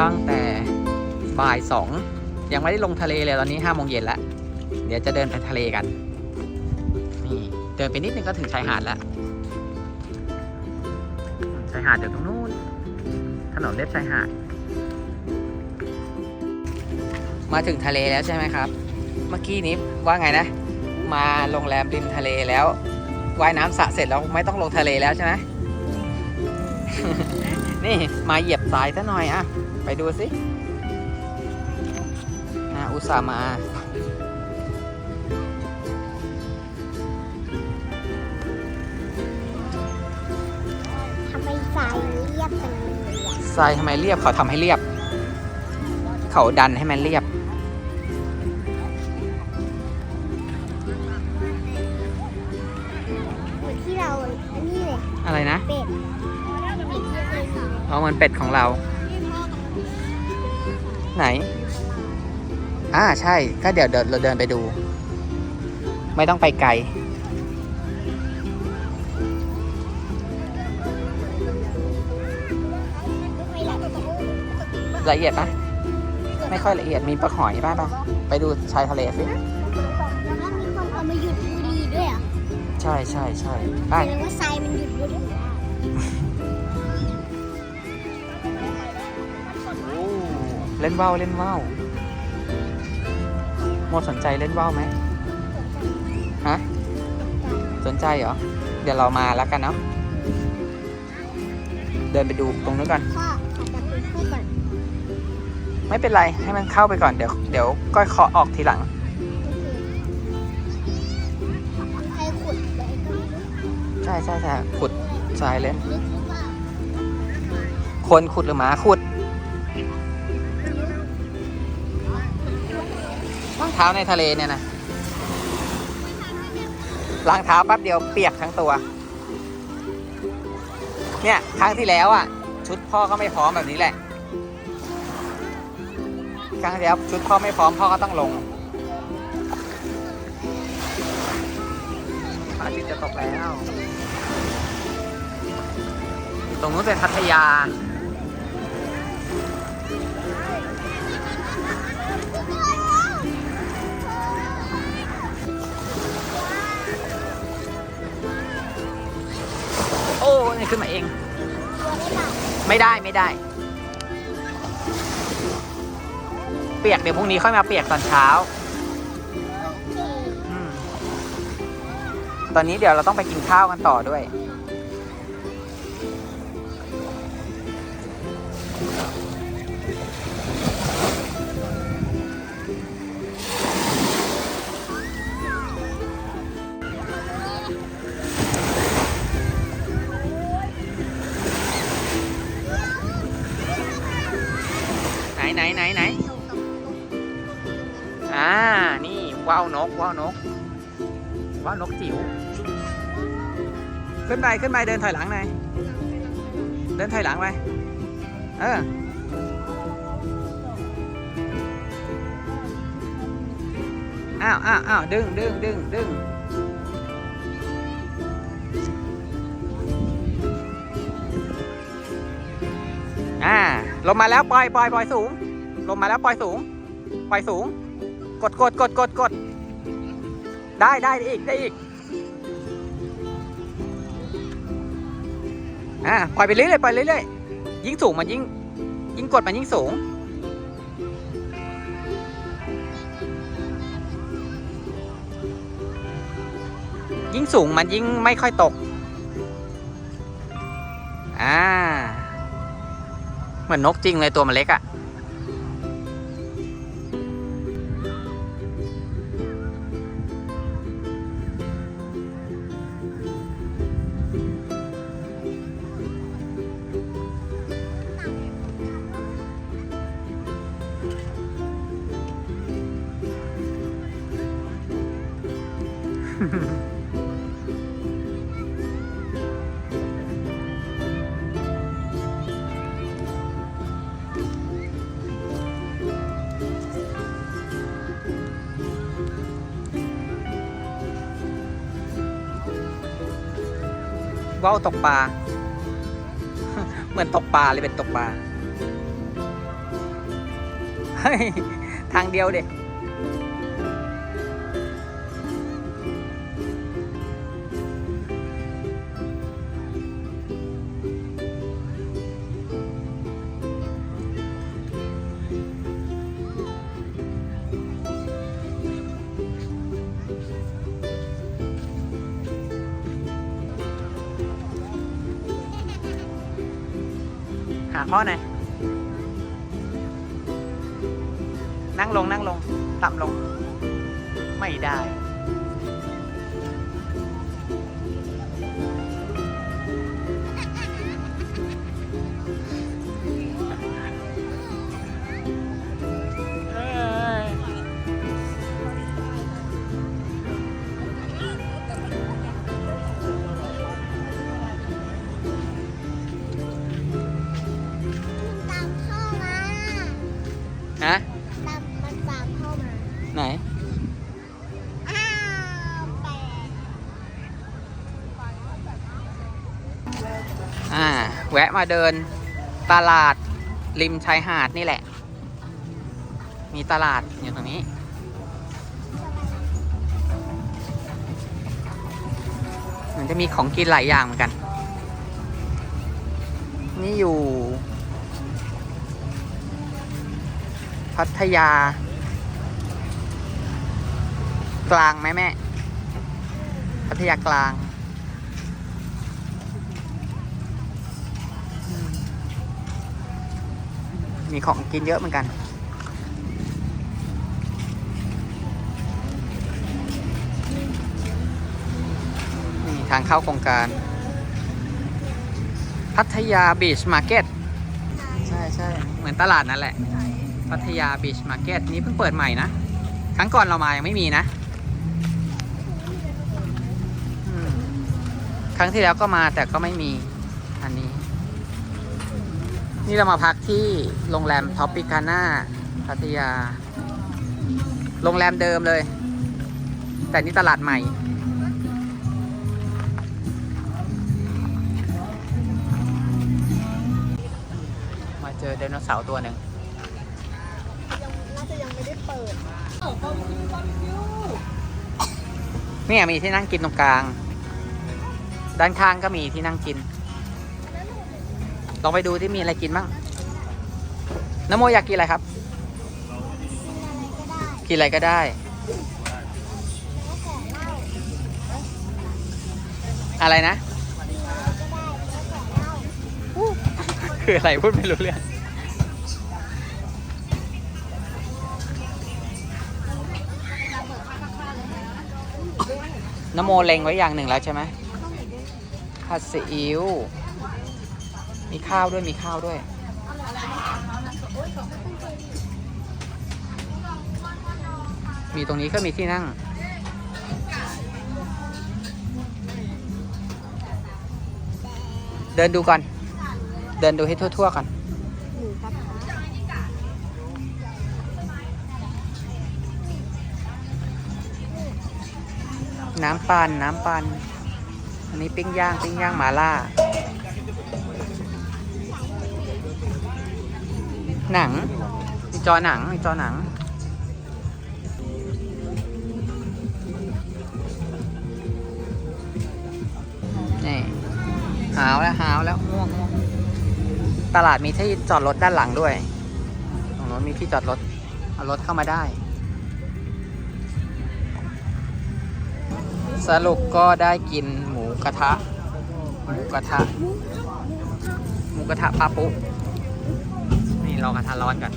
ตั้งแต่บ่ายสองยังไม่ได้ลงทะเลเลยตอนนี้ห้าโมงเย็นแล้ว เดี๋ยวจะเดินไปทะเลกัน นี่เดินไปนิดนึงก็ถึงชายหาดแล้ว ชายหาดอยู่ตรงนู้น ถนนเลียบชายหาด มาถึงทะเลแล้วใช่ไหมครับ เมื่อกี้นี้ว่าไงนะ มาโรงแรมริมทะเลแล้ว ว่ายน้ำสระเสร็จแล้วไม่ต้องลงทะเลแล้วใช่ไหม นี่มาเหยียบทรายซะหน่อยอะ ไปดูสิอะอุตส่าห์มา ทำไมสายเรียบจังเลยอะทรายทำไมเรียบเขาทำให้เรียบ เขาดันให้มันเรียบ เหมือนที่เราอันนี้เลยอะไรนะ เป็ดเป็ดที่เคยกินเพราะมันเป็ดของเรา ไหน อ่าใช่ ก็เดี๋ยวเดินเราเดินไปดู ไม่ต้องไปไกลไม่ละตัวละเอียดปะไม่ค่อยละเอียดมีปลาหอยป่ะปะไปดูชายทะเลสิแล้วมีคนเอามาหยุดบุหรี่ด้วยเหรอะใช่ใช่ใช่ไปแสดงว่าทรายมันหยุดบุหรี่ เล่นว่าวเล่นว่าวโมสนใจเล่นว่าวไหมฮะสนใจเหรอ เดี๋ยวเรามาแล้วกันเนาะเดินไปดูตรงนู้นก่อน ไม่เป็นไรให้มันเข้าไปก่อนเดี๋ยวเดี๋ยวก้อยเคาะออกทีหลังใช่ใช่ใช่ขุดทรายเล่นคนขุดหรือหมาขุดางเท้าในทะเลเนี่ยนะล้างเท้าแป๊บเดียวเปียกทั้งตัว เนี่ยครั้งที่แล้วอะ ชุดพ่อก็ไม่พร้อมแบบนี้แหละ ครั้งที่แล้วชุดพ่อไม่พร้อมพ่อก็ต้องลงอาทิตย์จะตกแล้ว ตรงนู้นเป็นพัทยา ขึ้นมาเอง ไม่ได้ไม่ได้ เปียกเดี๋ยวพรุ่งนี้ค่อยมาเปียกตอนเช้าอืมตอนนี้เดี๋ยวเราต้องไปกินข้าวกันต่อด้วย ว้าวนกว้าวนกว้าวนกจิ๋วขึ้นไปขึ้นไปเดินถอยหลังหน่อยเดินถอยหลังไปเอออ้าวอ้าวอ้าวดึงดึงดึงดึงอ่าลงมาแล้วปล่อยปล่อยปล่อยสูง ลงมาแล้วปล่อยสูง ปล่อยสูง กดกดกดกดกดได้ได้ได้อีกได้อีกอ่าปล่อยไปเรื่อยๆปล่อยเรื่อยๆยิ่งสูงมันยิ่งยิ่งกดมันยิ่งสูง ยิ่งสูงมันยิ่งไม่ค่อยตกอ่าเหมือนนกจริงเลยตัวมันเล็กอะ่ะ ว่าตกปลา เหมือนตกปลาเลยเป็นตกปลาทางเดียวเด็ก หาพ่อหน่อยนั่งลงนั่งลง ต่ำลง ไม่ได้ ฮะตามมันตามพ่อมา ไหน อ้าวแปดอ่า แวะมาเดินตลาดริมชายหาดนี่แหละ มีตลาดอยู่ตรงนี้ มันจะมีของกินหลายอย่างเหมือนกัน นี่อยู่ พัทยา กลางไหมแม่ พัทยากลาง มีของกินเยอะเหมือนกันนี่ทางเข้าโครงการ พัทยาบีชมาร์เก็ต ใช่ใช่เหมือนตลาดนั่นแหละ พัทยาบีชมาร์เก็ตนี่เพิ่งเปิดใหม่นะ ครั้งก่อนเรามายังไม่มีนะ ครั้งที่แล้วก็มาแต่ก็ไม่มีอันนี้ นี่เรามาพักที่โรงแรมท็อปปิคาน่าพัทยา โรงแรมเดิมเลย แต่นี่ตลาดใหม่มาเจอไดโนเสาร์ตัวหนึ่ง จะยังไม่ได้เปิดเนี่ยมีที่นั่งกินตรงกลาง ด้านข้างก็มีที่นั่งกิน ลองไปดูที่มีอะไรกินบ้างน้ำโมอยากกินอะไรครับ กินอะไรก็ได้ อะไรนะ คืออะไรพูดไม่รู้เรื่อง น้ำโมเล็งไว้อย่างหนึ่งแล้วใช่ไหมผัดซีอิ๊วมีข้าวด้วยมีข้าวด้วย มีตรงนี้ก็มีที่นั่ง เดินดูก่อน เดินดูให้ทั่วๆก่อน น้ำปันน้ำปันอันนี้ปิ้งย่างปิ้งย่างหมาล่า หนังมีจอหนังมีจอหนัง นี่หาวแล้วหาวแล้วง่วงง่วงตลาดมีที่จอดรถด้านหลังด้วย ตรงโน้นมีที่จอดรถ เอารถเข้ามาได้ สรุปก็ได้กินหมูกระทะ หมูกระทะ หมูกระทะปลาปุ๊นี่ลอกระทะร้อนก่อน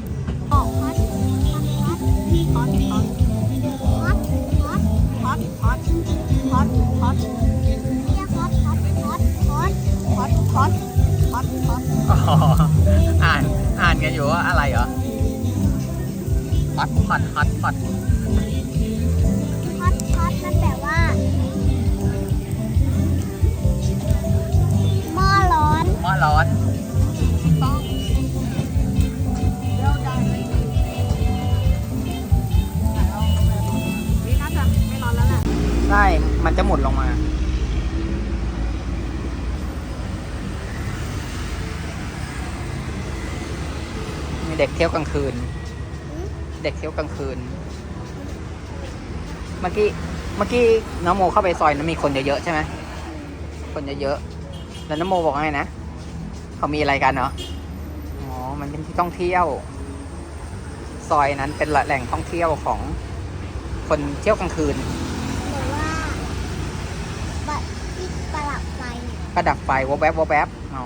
อตออ่านอ่านกันอยู่ว่าอะไรเหรอฮอตฮอตฮอตฮอต ร้อนนี่น่าจะไม่ร้อนแล้วแหละใช่ มันจะหมุนลงมา มีเด็กเที่ยวกลางคืน เด็กเที่ยวกลางคืน เมื่อกี้ เมื่อกี้น้องโมเข้าไปซอยนั้นมีคนเยอะๆใช่ไหม คนเยอะๆ แล้วน้องโมบอกไงนะ เขามีอะไรกันเนาะอ๋อ มันเป็นที่ท่องเที่ยว ซอยนั้นเป็นแหล่งท่องเที่ยวของคนเที่ยวกลางคืน หรือว่าบัตรที่ประหลับไฟเนี่ยประดับไฟวบแวบวบแวบอ๋อ